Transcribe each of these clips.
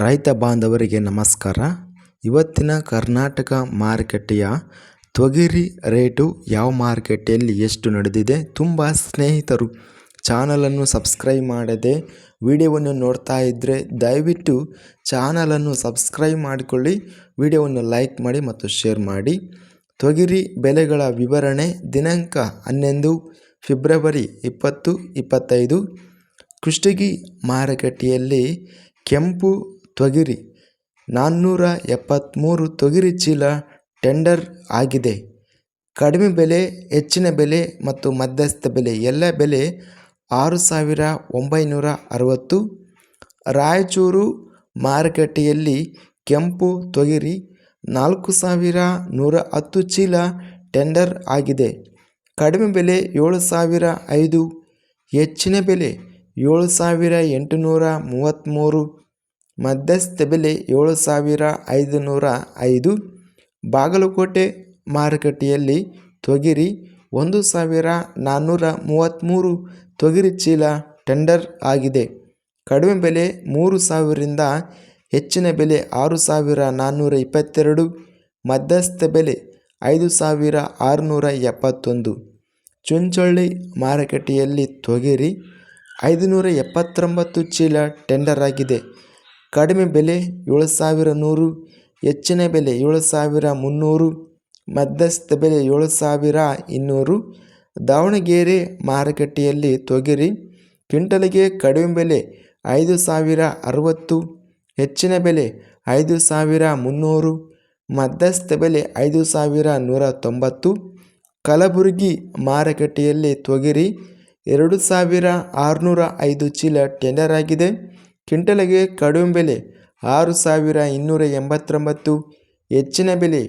ರೈತ ಬಾಂಧವರಿಗೆ ನಮಸ್ಕಾರ. ಇವತ್ತಿನ ಕರ್ನಾಟಕ ಮಾರುಕಟ್ಟೆಯ ತೊಗರಿ ರೇಟು ಯಾವ ಮಾರುಕಟ್ಟೆಯಲ್ಲಿ ಎಷ್ಟು ನಡೆದಿದೆ ತುಂಬ ಸ್ನೇಹಿತರು. ಚಾನಲನ್ನು ಸಬ್ಸ್ಕ್ರೈಬ್ ಮಾಡದೆ ವಿಡಿಯೋವನ್ನು ನೋಡ್ತಾ ಇದ್ದರೆ ದಯವಿಟ್ಟು ಚಾನಲನ್ನು ಸಬ್ಸ್ಕ್ರೈಬ್ ಮಾಡಿಕೊಳ್ಳಿ, ವಿಡಿಯೋವನ್ನು ಲೈಕ್ ಮಾಡಿ ಮತ್ತು ಶೇರ್ ಮಾಡಿ. ತೊಗರಿ ಬೆಲೆಗಳ ವಿವರಣೆ ದಿನಾಂಕ ಹನ್ನೊಂದು ಫೆಬ್ರವರಿ ಇಪ್ಪತ್ತು, ಇಪ್ಪತ್ತೈದು. ಕುಷ್ಟಗಿ ಮಾರುಕಟ್ಟೆಯಲ್ಲಿ ಕೆಂಪು ತೊಗರಿ. ನಾನ್ನೂರ ಎಪ್ಪತ್ತ್ಮೂರು ತೊಗರಿ ಚೀಲ ಟೆಂಡರ್ ಆಗಿದೆ. ಕಡಿಮೆ ಬೆಲೆ, ಹೆಚ್ಚಿನ ಬೆಲೆ ಮತ್ತು ಮಧ್ಯಸ್ಥ ಬೆಲೆ. ಎಲ್ಲ ಬೆಲೆ ಆರು ಸಾವಿರ ಒಂಬೈನೂರ ಅರವತ್ತು. ರಾಯಚೂರು ಮಾರುಕಟ್ಟೆಯಲ್ಲಿ ಕೆಂಪು ತೊಗರಿ ನಾಲ್ಕು ಸಾವಿರ ನೂರ ಹತ್ತು ಚೀಲ ಟೆಂಡರ್ ಆಗಿದೆ. ಕಡಿಮೆ ಬೆಲೆ ಏಳು ಸಾವಿರ ಐದು. ಹೆಚ್ಚಿನ ಬೆಲೆ ಏಳು ಸಾವಿರ ಎಂಟುನೂರ ಮೂವತ್ತ್ಮೂರು ಮಧ್ಯಸ್ಥ ಬೆಲೆ ಏಳು ಸಾವಿರ ಐದುನೂರ ಐದು ಬಾಗಲಕೋಟೆ ಮಾರುಕಟ್ಟೆಯಲ್ಲಿ ತೊಗರಿ ಒಂದು ಸಾವಿರ ನಾನ್ನೂರ ಮೂವತ್ತ್ಮೂರು ತೊಗರಿ ಚೀಲ ಟೆಂಡರ್ ಆಗಿದೆ. ಕಡಿಮೆ ಬೆಲೆ ಮೂರು ಸಾವಿರದಿಂದ ಹೆಚ್ಚಿನ ಬೆಲೆ ಆರು ಸಾವಿರ ನಾನ್ನೂರ ಇಪ್ಪತ್ತೆರಡು ಮಧ್ಯಸ್ಥ ಬೆಲೆ ಐದು ಸಾವಿರ ಆರುನೂರ ಎಪ್ಪತ್ತೊಂದು ಚುಂಚೊಳ್ಳಿ ಮಾರುಕಟ್ಟೆಯಲ್ಲಿ ತೊಗರಿ ಐದುನೂರ ಎಪ್ಪತ್ತೊಂಬತ್ತು ಚೀಲ ಟೆಂಡರ್ ಆಗಿದೆ. ಕಡಿಮೆ ಬೆಲೆ ಏಳು ಸಾವಿರ ನೂರು, ಹೆಚ್ಚಿನ ಬೆಲೆ ಏಳು ಸಾವಿರ ಮುನ್ನೂರು, ಮಧ್ಯಸ್ಥ ಬೆಲೆ ಏಳು ಸಾವಿರ ಇನ್ನೂರು. ದಾವಣಗೆರೆ ಮಾರುಕಟ್ಟೆಯಲ್ಲಿ ತೊಗರಿ, ಕ್ವಿಂಟಲ್ಗೆ ಕಡಿಮೆ ಬೆಲೆ ಐದು ಸಾವಿರ ಅರವತ್ತು, ಹೆಚ್ಚಿನ ಬೆಲೆ ಐದು ಸಾವಿರ ಮುನ್ನೂರು, ಮಧ್ಯಸ್ಥ ಬೆಲೆ ಐದು ಸಾವಿರ ನೂರ ತೊಂಬತ್ತು. ಕಲಬುರಗಿ ಮಾರುಕಟ್ಟೆಯಲ್ಲಿ ತೊಗರಿ ಎರಡು ಸಾವಿರ ಆರುನೂರ ಐದು ಚೀಲ ಟೆಂಡರ್ ಆಗಿದೆ. ಕ್ವಿಂಟಲಿಗೆ ಕಡಿಮೆ ಬೆಲೆ ಆರು ಸಾವಿರ ಇನ್ನೂರ ಎಂಬತ್ತೊಂಬತ್ತು, ಹೆಚ್ಚಿನ ಬೆಲೆ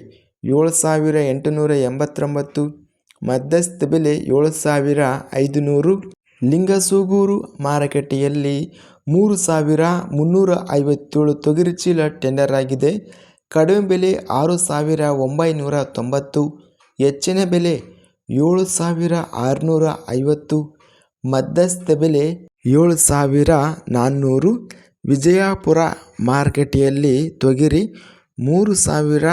ಏಳು ಸಾವಿರ ಎಂಟುನೂರ ಎಂಬತ್ತೊಂಬತ್ತು, ಮಧ್ಯಸ್ಥ ಬೆಲೆ ಏಳು ಸಾವಿರ ಐದುನೂರು. ಲಿಂಗಸೂಗೂರು ಮಾರುಕಟ್ಟೆಯಲ್ಲಿ ಮೂರು ಸಾವಿರ ಮುನ್ನೂರ ಐವತ್ತೇಳು ತೊಗರಿ ಚೀಲ ಟೆಂಡರ್ ಆಗಿದೆ. ಕಡಿಮೆ ಬೆಲೆ ಆರು ಸಾವಿರ ಒಂಬೈನೂರ ತೊಂಬತ್ತು, ಹೆಚ್ಚಿನ ಬೆಲೆ ಏಳು ಸಾವಿರ ಆರುನೂರ ಐವತ್ತು, ಮಧ್ಯಸ್ಥ ಬೆಲೆ ಏಳು ಸಾವಿರ ನಾನ್ನೂರು ವಿಜಯಪುರ ಮಾರ್ಕೆಟಿಯಲ್ಲಿ ತೊಗರಿ ಮೂರು ಸಾವಿರ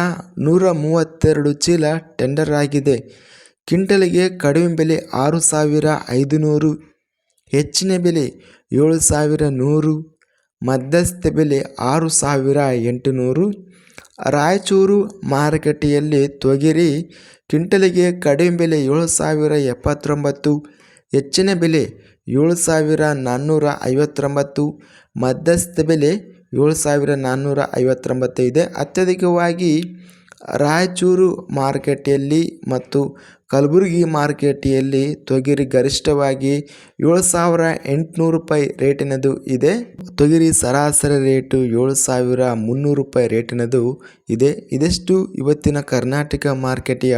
ನೂರ ಮೂವತ್ತೆರಡು ಚೀಲ ಟೆಂಡರ್ ಆಗಿದೆ. ಕ್ವಿಂಟಲಿಗೆ ಕಡಿಮೆ ಬೆಲೆ ಆರು ಸಾವಿರ ಐದುನೂರು, ಹೆಚ್ಚಿನ ಬೆಲೆ ಏಳು ಸಾವಿರ ನೂರು, ಮಧ್ಯಸ್ಥ ಬೆಲೆ ಆರು ಸಾವಿರ ಎಂಟುನೂರು. ರಾಯಚೂರು ಮಾರುಕಟ್ಟೆಯಲ್ಲಿ ತೊಗರಿ ಕ್ವಿಂಟಲಿಗೆ ಕಡಿಮೆ ಬೆಲೆ ಏಳು ಸಾವಿರ ಎಪ್ಪತ್ತೊಂಬತ್ತು, ಹೆಚ್ಚಿನ ಬೆಲೆ ಏಳು ಸಾವಿರ ನಾನ್ನೂರ ಐವತ್ತೊಂಬತ್ತು, ಮಧ್ಯಸ್ಥ ಬೆಲೆ ಏಳು ಸಾವಿರ ನಾನ್ನೂರ ಐವತ್ತೊಂಬತ್ತು ಇದೆ ಅತ್ಯಧಿಕವಾಗಿ ರಾಯಚೂರು ಮಾರುಕಟ್ಟೆಯಲ್ಲಿ ಮತ್ತು ಕಲಬುರಗಿ ಮಾರುಕಟ್ಟೆಯಲ್ಲಿ ತೊಗರಿ ಗರಿಷ್ಠವಾಗಿ ಏಳು ಸಾವಿರ ಎಂಟುನೂರು ರೂಪಾಯಿ ರೇಟಿನದು ಇದೆ. ತೊಗರಿ ಸರಾಸರಿ ರೇಟು ಏಳು ಸಾವಿರ ಮುನ್ನೂರು ರೂಪಾಯಿ ರೇಟಿನದು ಇದೆ. ಇದಷ್ಟು ಇವತ್ತಿನ ಕರ್ನಾಟಕ ಮಾರುಕಟ್ಟೆಯ